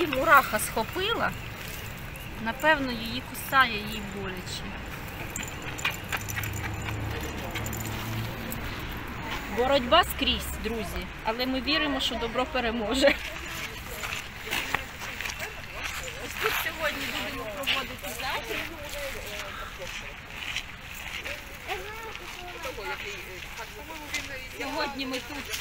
її мураха схопила. Напевно, її кусає їй боляче. Боротьба скрізь, друзі, але ми віримо, що добро переможе. Ось тут сьогодні будемо проводити захід. Сьогодні ми тут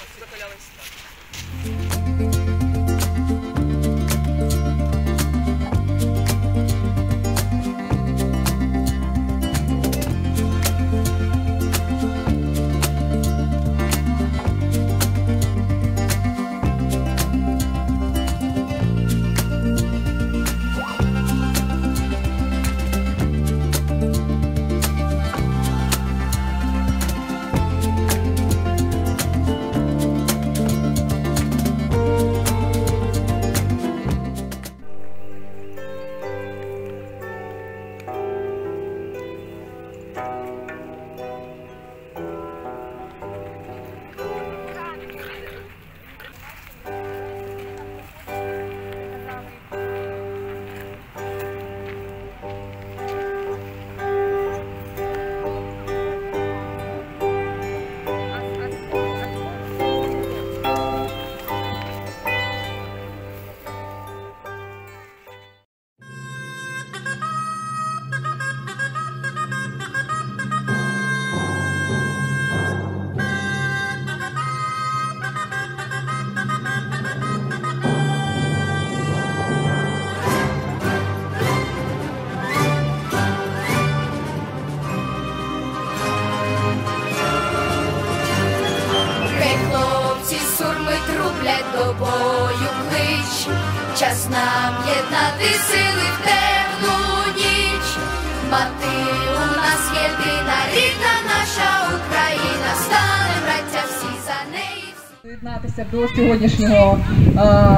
до сьогоднішнього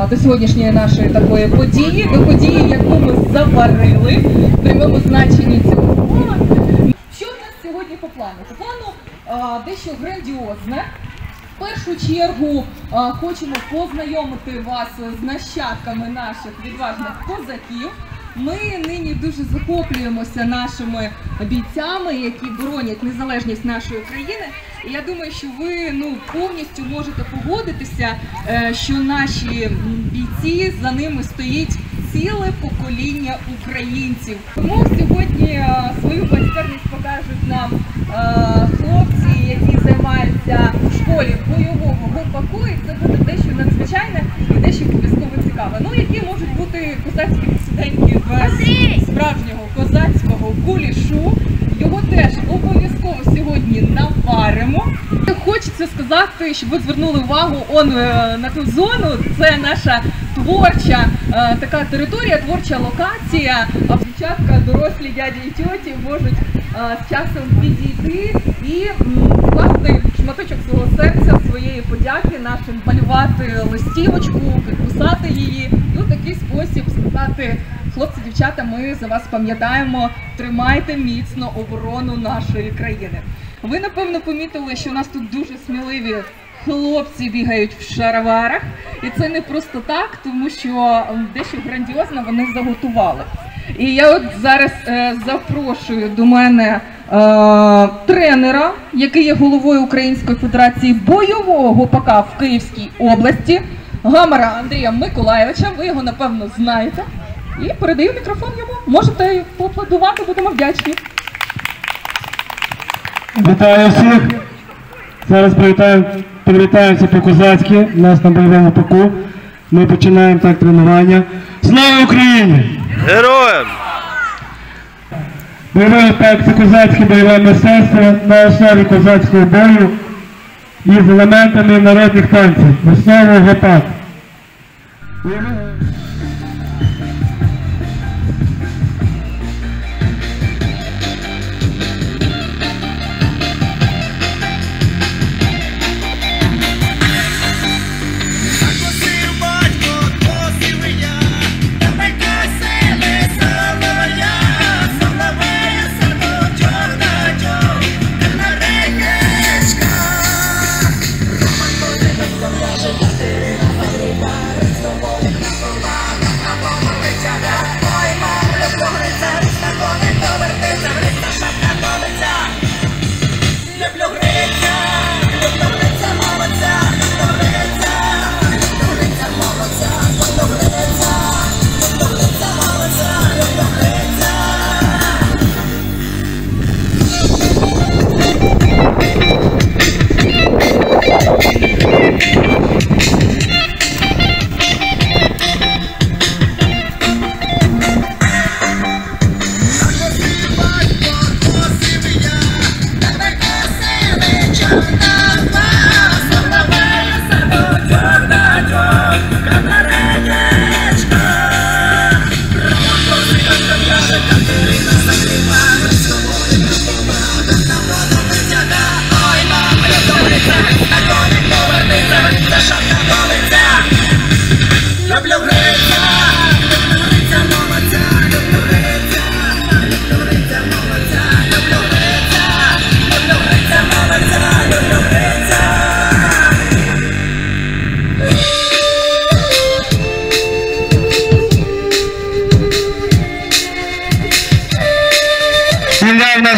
до сьогоднішньої нашої такої події, до події, яку ми заварили в прямому значенні цього слова. Що в нас сьогодні по плану? По плану дещо грандіозне. В першу чергу хочемо познайомити вас з нащадками наших відважних козаків. Ми нині дуже захоплюємося нашими бійцями, які боронять незалежність нашої країни. І я думаю, що ви ну повністю можете погодитися, е, що наші бійці за ними стоїть ціле покоління українців. Тому сьогодні е, свою майстерність покажуть нам е, хлопці, які займаються в школі бойового гопаку, і це буде дещо надзвичайне і дещо обов'язково цікаве. Ну які можуть бути козацькі без справжнього козацького кулішу. Його теж обов'язково сьогодні наваримо. Хочеться сказати, щоб ви звернули увагу он е, на ту зону. Це наша творча е, така територія, творча локація. А дівчатка, дорослі дяді і тьоті можуть е, з часом підійти і м, вкласти шматочок свого серця, своєї подяки нашим малювати листівочку, підписати її. І у такий спосіб сказати. Хлопці, дівчата, ми за вас пам'ятаємо. Тримайте міцно оборону нашої країни. Ви напевно помітили, що у нас тут дуже сміливі хлопці бігають в шароварах, і це не просто так, тому що дещо грандіозно вони заготували. І я от зараз е, запрошую до мене е, тренера, який є головою Української федерації бойового гопака в Київській області, Гамара Андрія Миколаєвича. Ви його напевно знаєте. І передаю мікрофон йому. Можете поаплодувати, будемо вдячні. Вітаю всіх. Зараз привітаємо, привітаємося по-козацьки. У нас на бойовому паку. Ми починаємо так тренування. Слава Україні! Героям! Бойовий пак це козацьке бойове мистецтво на основі козацького бою і з елементами народних танців. Основа гопак.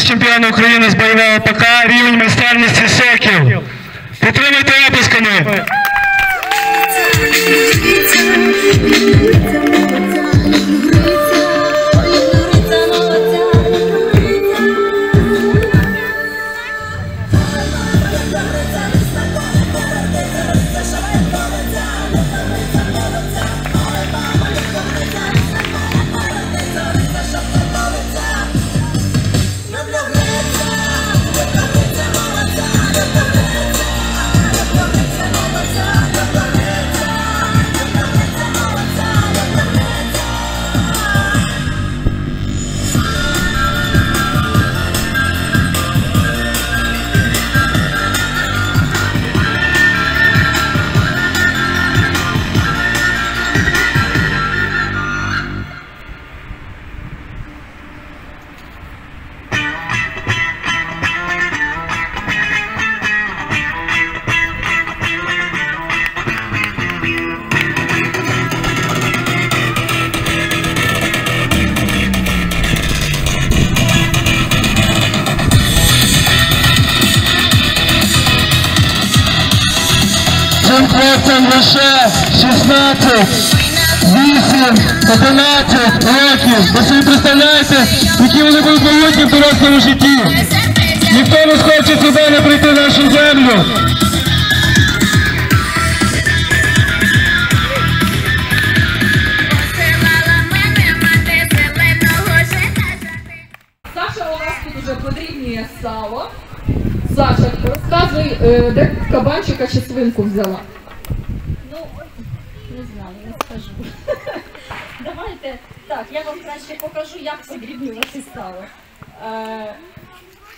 Чемпіону України з бойового ПК, рівень майстерності Сокіл. Підтримайте оплесками. Майбутні житті. Ніхто не хоче сюди не прийти в нашу землю. Саша у нас тут уже подрібнює сало. Саша, розказуй, е, де кабанчика чи свинку взяла. Ну, не знаю, не скажу. Давайте так, я вам краще покажу, як подрібнювати сало. Е,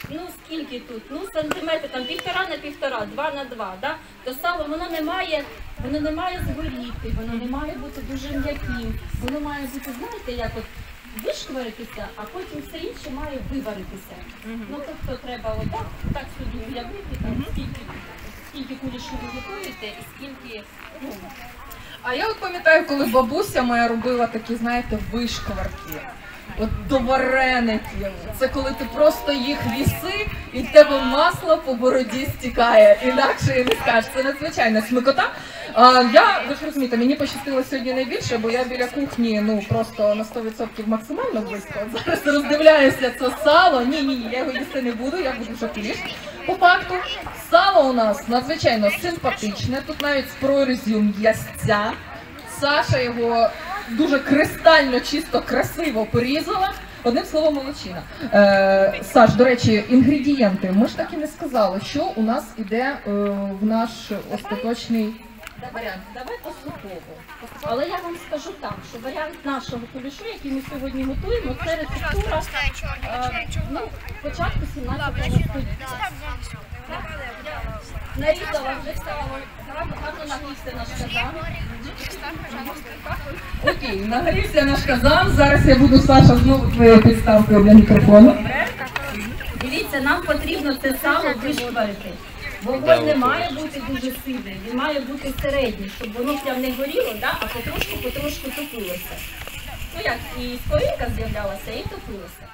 ну, скільки тут? Ну, сантиметр, там півтора на півтора, два на два. Да? То сало воно не має, воно не має згоріти, воно не має бути дуже м'яким. Воно має бути, знаєте, як от вишкваритися, а потім все інше має виваритися. Ну, тобто треба отак, так собі уявити, там, скільки, скільки кулішів ви готуєте і скільки, ну, А я от пам'ятаю, коли бабуся моя робила такі, знаєте, вишкварки. От до вареників. Це коли ти просто їх віси, і в тебе масло по бороді стікає. Інакше і не скажеш. Це надзвичайна смикота. А, я, ви ж розумієте, мені пощастило сьогодні найбільше, бо я біля кухні ну просто на 100% максимально близько. Зараз роздивляюся це сало. Ні, ні, я його їсти не буду, я буду вже. По факту, сало у нас надзвичайно симпатичне. Тут навіть з прорізю м'ясця. Саша його дуже кристально, чисто, красиво порізала. Одним словом, молочина. Е, Саш, до речі, інгредієнти. Ми ж так і не сказали, що у нас іде е, в наш остаточний варіант. Давай поступово. Але я вам скажу так, що варіант нашого кулішу, який ми сьогодні готуємо, це рецептура е, ну, початку 17 століття. Нарізала вже гарно гарно нагрівся наш казан. Окей, нагрівся наш казан. Зараз я буду Саша знову твоєю підставкою для мікрофону. Дивіться, нам потрібно це сало вишкварити. Вогонь не має бути дуже сильний, він має бути середній, щоб воно прям не горіло, а потрошку-потрошку топилося. Ну як, і скоринка з'являлася, і топилося.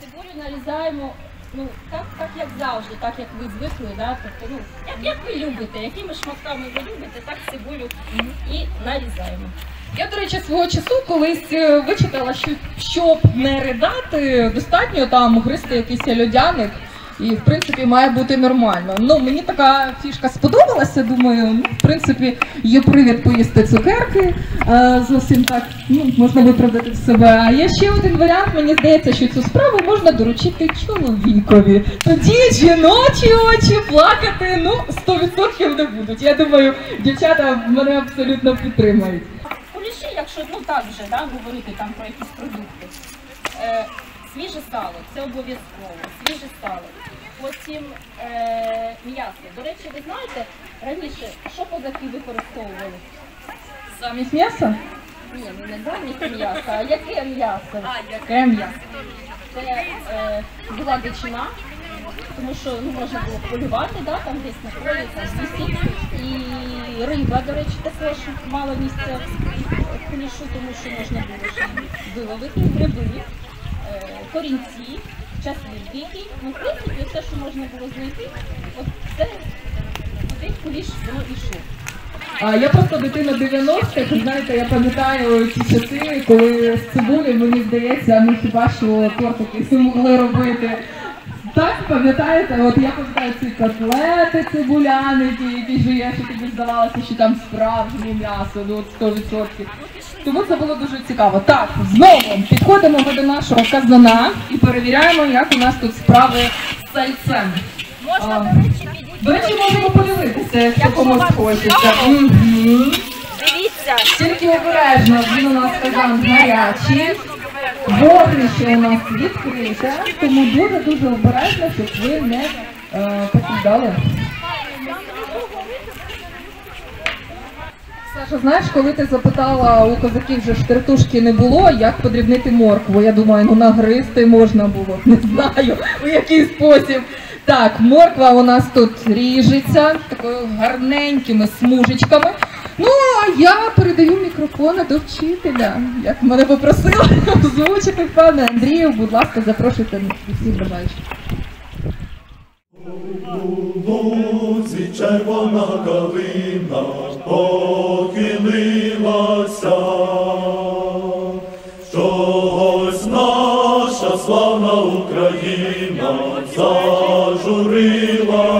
Цибулю нарізаємо ну, так, як завжди, так як ви звикли, тобто, ну, як, як ви любите, якими шматками ви любите, так цибулю і нарізаємо. Я, до речі, свого часу колись е, вичитала, що щоб не ридати, достатньо там гристи якийсь льодяник. І в принципі має бути нормально. Ну мені така фішка сподобалася. Думаю, ну в принципі є привід поїсти цукерки. Е, зовсім так ну можна виправдати себе. А є ще один варіант. Мені здається, що цю справу можна доручити чоловікові. Тоді жіночі очі плакати ну 100% не будуть. Я думаю, дівчата мене абсолютно підтримають. Куліші, якщо ну так вже да, говорити там про якісь продукти. Е, свіже сало, це обов'язково, свіже сало. Потім е, м'ясо. До речі, ви знаєте, раніше що козаки використовували? Замість м'яса? Ні, ну не замість м'яса, а яке м'ясо? Яке м'ясо? Це е, була дичина, тому що ну, можна було полювати, да, там десь на полі, там в лісі. І риба, до речі, також мало місця в кулішу, тому що можна було виловити гриби, е, корінці. Час відбійки. Ну, в принципі, все, що можна було знайти, от це куди куліш воно йшло. А я просто дитина 90-х, знаєте, я пам'ятаю ті часи, коли з цибулі, мені здається, ми хіба що тортики могли робити. Так, пам'ятаєте, от я пам'ятаю ці котлети цибуляники, які жуєш, і тобі здавалося, що там справжнє м'ясо, ну от 100%. Тому це було дуже цікаво. Так, знову підходимо ми до нашого казана і перевіряємо, як у нас тут справи з сальцем. Можна, до речі, підійти. До речі, можемо подивитися, якщо комусь хочеться. Мгм. Дивіться, Тільки обережно, він у нас казан гарячий. Вогнище у нас відкрите, тому дуже дуже обережно, щоб ви не е, покидали. Саша, знаєш, коли ти запитала у козаків вже штиртушки не було, як подрібнити моркву? Я думаю, ну нагризти можна було. Не знаю, у який спосіб. Так, морква у нас тут ріжеться такою гарненькими смужечками. Ну, а я передаю мікрофон до вчителя. Як мене попросили озвучити, пане Андрію, будь ласка, запрошуйте всіх бажаючих. Лузі червона калина похилилася, чогось наша славна Україна зажурилася,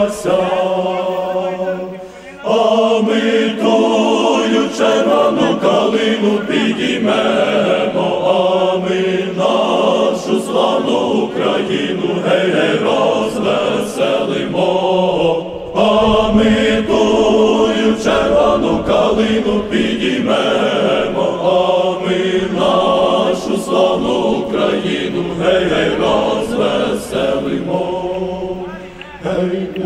калину підіймемо, а ми нашу славну Україну гей, гей, розвеселимо. Гей, у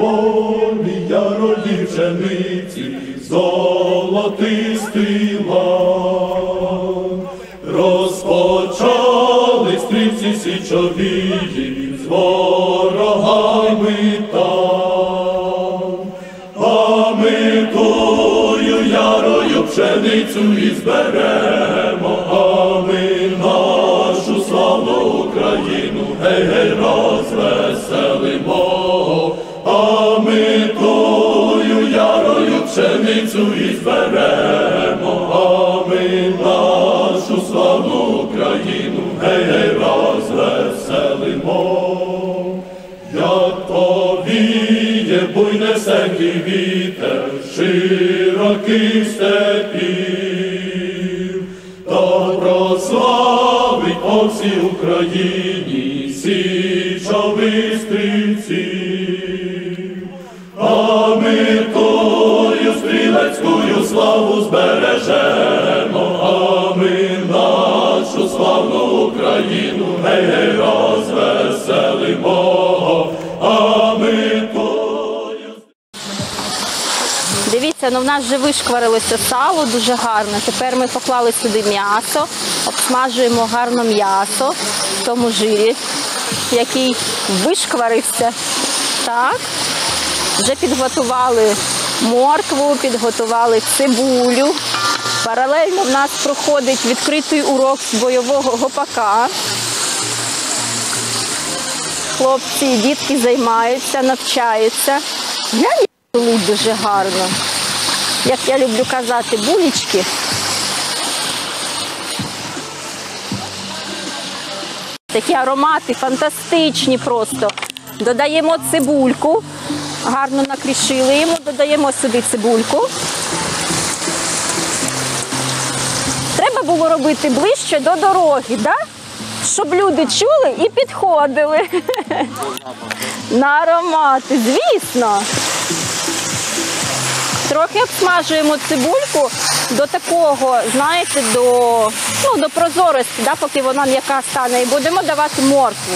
полі ярої пшениці золотистий лан. Розпочали стрільці січовії з ворогами там. Пшеницю і зберемо, а ми нашу славну Україну гей, гей, розвеселимо, а ми тою ярою пшеницю і зберемо, а ми нашу славну Україну гей, гей, розвеселимо. Як повіє буйнесенький вітер широких степів, та прославить по всій Україні січових стрільців. А ми тою стрілецькою славу збережемо, а ми нашу славну Україну гей, гей, Дивіться, ну в нас вже вишкварилося сало дуже гарно. Тепер ми поклали сюди м'ясо, обсмажуємо гарно м'ясо в тому жирі, який вишкварився. Так. Вже підготували моркву, підготували цибулю. Паралельно в нас проходить відкритий урок з бойового гопака. Хлопці і дітки займаються, навчаються. Глянь, Луть дуже гарно. Як я люблю казати, булічки. Такі аромати фантастичні просто. Додаємо цибульку, гарно накрішили йому, додаємо сюди цибульку. Треба було робити ближче до дороги, да? щоб люди чули і підходили. На аромати, звісно. Трохи обсмажуємо цибульку до такого, знаєте, до, ну, до прозорості, да, поки вона м'яка стане, і будемо давати моркву.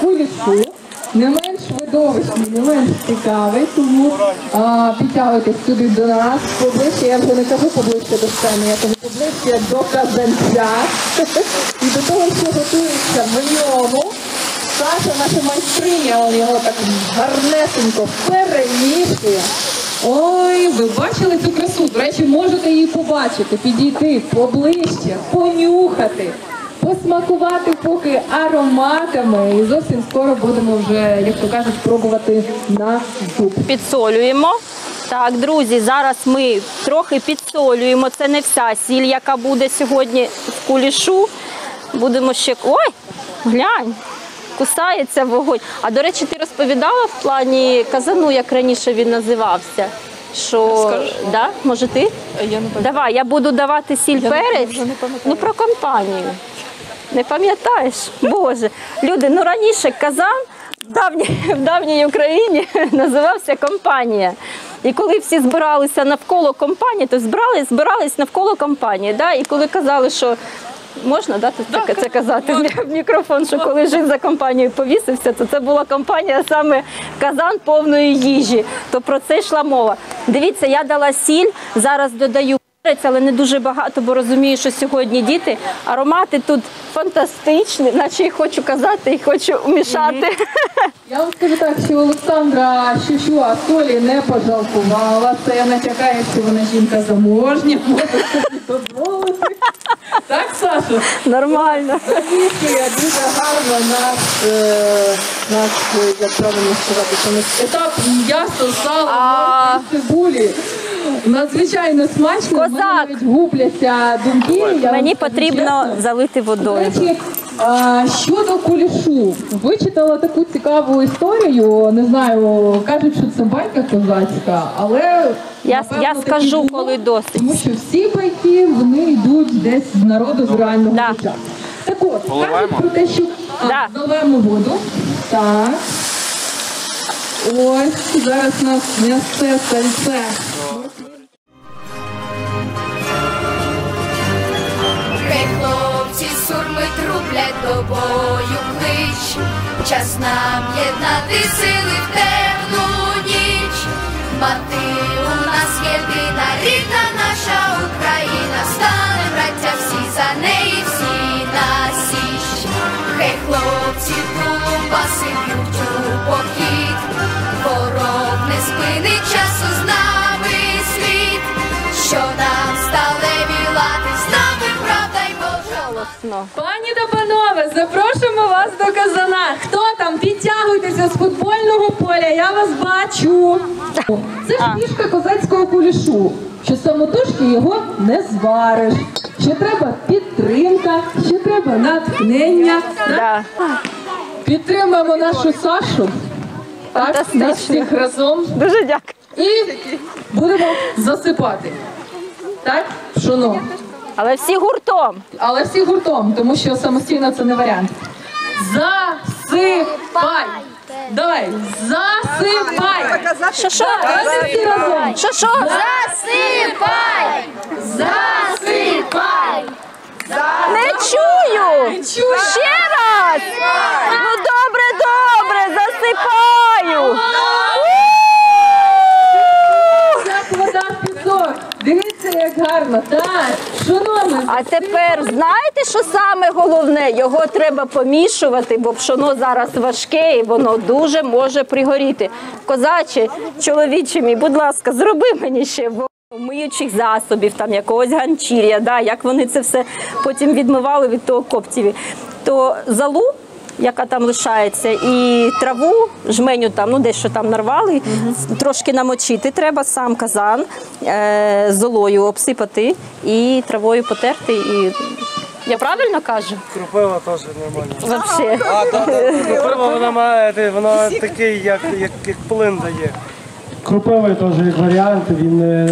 Кулісу не менш видовищний, не менш цікавий, тому а, підтягуйтесь сюди до нас поближче, я вже не кажу поближче до сцени, я кажу поближче до казанця і до того, що готується в ньому. Саша, наша майстриня, он його так гарнесенько перемішує. Ой, ви бачили цю красу? До речі, можете її побачити, підійти поближче, понюхати, посмакувати поки ароматами. І зовсім скоро будемо вже, як то кажуть, пробувати на зуб. Підсолюємо. Так, друзі, зараз ми трохи підсолюємо. Це не вся сіль, яка буде сьогодні в кулішу. Будемо ще. Ой, глянь, кусається вогонь. А до речі, ти розповідала в плані казану, як раніше він називався. Що да? може ти? Я не Давай, я буду давати сіль перець. Ну про компанію. Не пам'ятаєш? Боже. Люди, ну раніше казан в давній, в давній Україні називався компанія. І коли всі збиралися навколо компанії, то збирались, збирались навколо компанії. Да? І коли казали, що можна да, тут таке це казати в мікрофон, що коли жив за компанією повісився, то це була компанія саме казан повної їжі. То про це йшла мова. Дивіться, я дала сіль, зараз додаю. перець, Але не дуже багато, бо розумію, що сьогодні діти. Аромати тут фантастичні, наче і хочу казати, і хочу вмішати. Я вам скажу так, що Олександра Щущуа солі не пожалкувала. Це натякає, що вона жінка заможня, може собі дозволити. Нормально. Закінчує дуже гарно наш, е, наш, е, як правильно сказати, не етап м'ясо, сало, А. моркви, цибулі. Надзвичайно смачно. В мене Козак. навіть губляться думки. я вам Мені скажу потрібно залити До водою. речі, щодо кулішу, вичитала таку цікаву історію. Не знаю, кажуть, що це байка козацька, але Я- напевно, я скажу, було, коли досить. Тому що всі байки вони йдуть десь з народу з реального Да. життя. Так от, кажуть про те, що а, Да. доливаємо воду. Так. Ось зараз у нас м'ясце сальце. Сурми трублять до бою клич, час нам єднати сили в темну ніч. Мати у нас єдина, рідна наша Україна, стане браття всі за неї, всі на січ. Хай хлопці тумбаси б'ють у похід, ворог не спинить часу з нами світ, що нам Ну. Пані та панове, запрошуємо вас до Казана. Хто там? Підтягуйтеся з футбольного поля, я вас бачу. Це ж фішка козацького кулішу, що самотужки його не звариш. Ще треба підтримка, ще треба натхнення. Да. Підтримаємо нашу Сашу. Так, Фантастично. нас всіх разом. Дуже дякую. І будемо засипати. Так, пшоно. Але всі гуртом. Але всі гуртом, тому що самостійно це не варіант. Засипай! Давай, засипай! Що що? Давайте всі разом. Що що? Засипай! Засипай! Не чую! Ще раз! Ну добре, добре, засипаю! Як вода в пісок. Дивіться, як гарно. Так, шановні, А тепер знаєте, що саме головне? Його треба помішувати, бо пшоно зараз важке і воно дуже може пригоріти. Козаче, чоловіче мій, будь ласка, зроби мені ще миючих засобів, там якогось ганчір'я, да, як вони це все потім відмивали від того коптіві. То залу. Яка там лишається, і траву, жменю там, ну дещо там нарвали, трошки намочити треба, сам казан е, золою обсипати і травою потерти. І... Я правильно кажу? Кропива теж нормально. Вообще. Кропива вона має, вона такий, як, як, як плин дає. Кропивий теж як варіант, він е,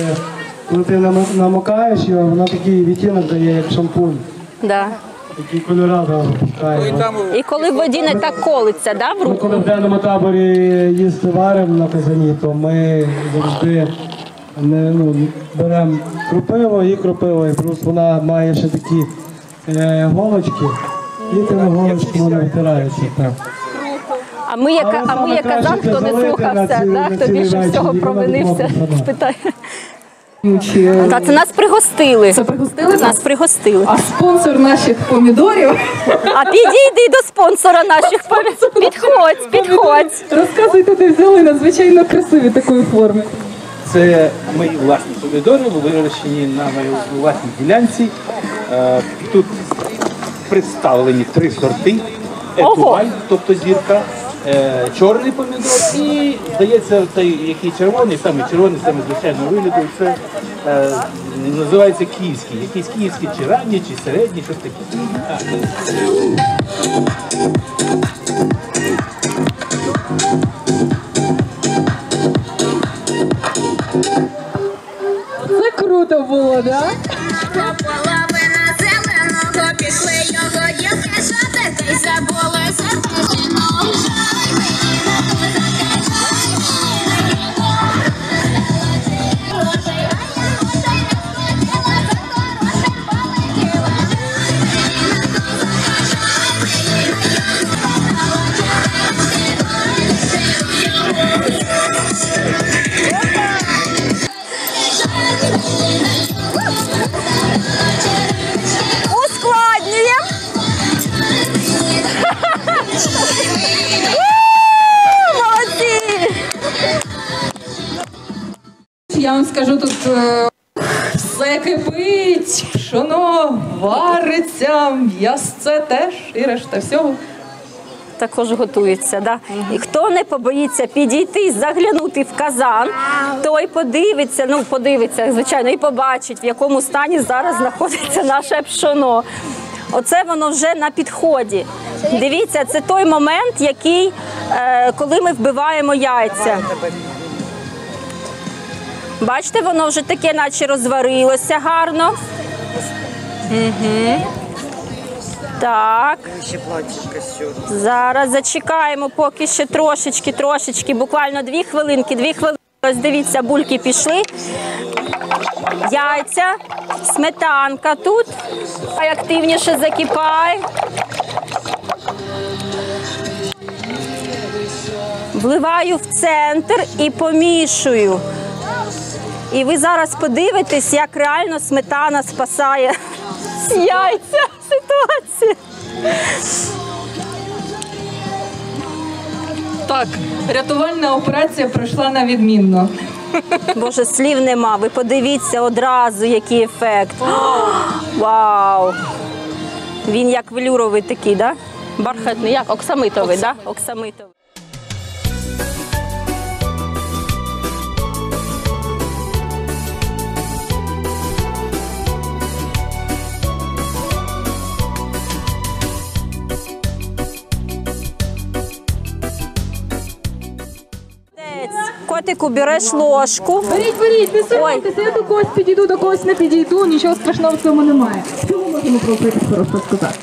коли ти нам- намокаєш його, воно такий відтінок дає, як шампунь, Да. Який кольора випускає. І коли в воді не так колиться, да, в Ми руку? коли в денному таборі їсти варимо на казані, то ми завжди не, ну, беремо кропиво і кропиво, і плюс вона має ще такі е, голочки, і тими голочками вона витирається. Так. А ми, яка, а ми саме як казан, краще хто не залити слухався, цілий- да, на хто цілий більше вечір, всього і воно провинився, спитає. Та це нас пригостили. Це пригостили Нас пригостили. а спонсор наших помідорів. А підійди до спонсора наших помі- Підходь, підходь. Розказуйте, де взяли надзвичайно красиві такої форми. Це мої власні помідори, вирощені на моїй власній ділянці. Е, Тут представлені три сорти. Етуаль, тобто зірка, е, чорний помідор і, здається, той, який червоний, саме червоний, саме звичайного вигляду, це е, називається київський. Якийсь київський чи ранній, чи середній, щось таке. Це круто було, да? Половина зеленого пішли його дівки жати, та й скажу тут е, все кипить, пшоно вариться, м'ясце теж і решта всього. Також готується, да? І хто не побоїться підійти, заглянути в казан, той подивиться, ну подивиться, звичайно, і побачить, в якому стані зараз знаходиться наше пшоно. Оце воно вже на підході. Дивіться, це той момент, який, е, коли ми вбиваємо яйця. Бачите, воно вже таке, наче розварилося гарно. Угу. Так. Зараз зачекаємо, поки ще трошечки, трошечки, буквально дві хвилинки, дві хвилинки. Ось дивіться, бульки пішли. Яйця, сметанка тут. Хай активніше закипає. Вливаю в центр і помішую. І ви зараз подивитесь, як реально сметана спасає яйця ситуацію. Так, рятувальна операція пройшла на відмінно. Боже, слів нема. Ви подивіться одразу, який ефект. Вау! Він як велюровий такий, да? Бархатний, як оксамитовий, да? Оксамитовий. Котику береш ложку. Беріть, беріть, не соромтеся, я до когось підійду, до когось не підійду, нічого страшного в цьому немає. Чому можемо про Україну просто сказати?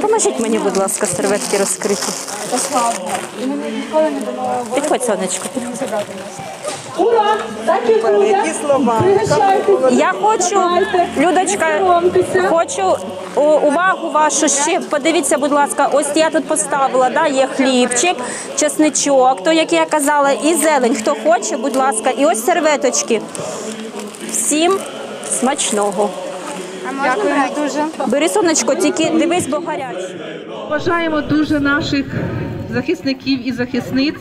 Поможіть мені, будь ласка, серветки розкриті. Підходь, сонечко, підходь. Ура! Так і буде! Пригощайтеся! Я хочу, Людочка, хочу о, увагу вашу ще. Подивіться, будь ласка, ось я тут поставила, да, є хлібчик, чесничок, то, як я казала, і зелень. Хто хоче, будь ласка, і ось серветочки. Всім смачного. Дякую дуже. Бери сонечко, тільки дивись, бо гаряче. Бажаємо дуже наших захисників і захисниць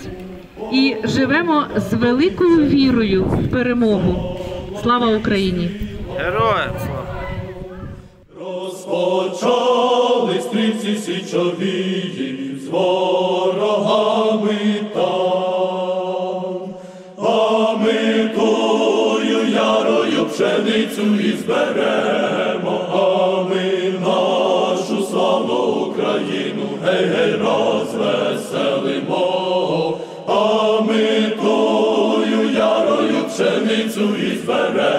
і живемо з великою вірою в перемогу. Слава Україні! Героям слава! Розпочали стрільці січовії з ворогами там, а ми тою ярою пшеницю і зберемо, розвеселимо,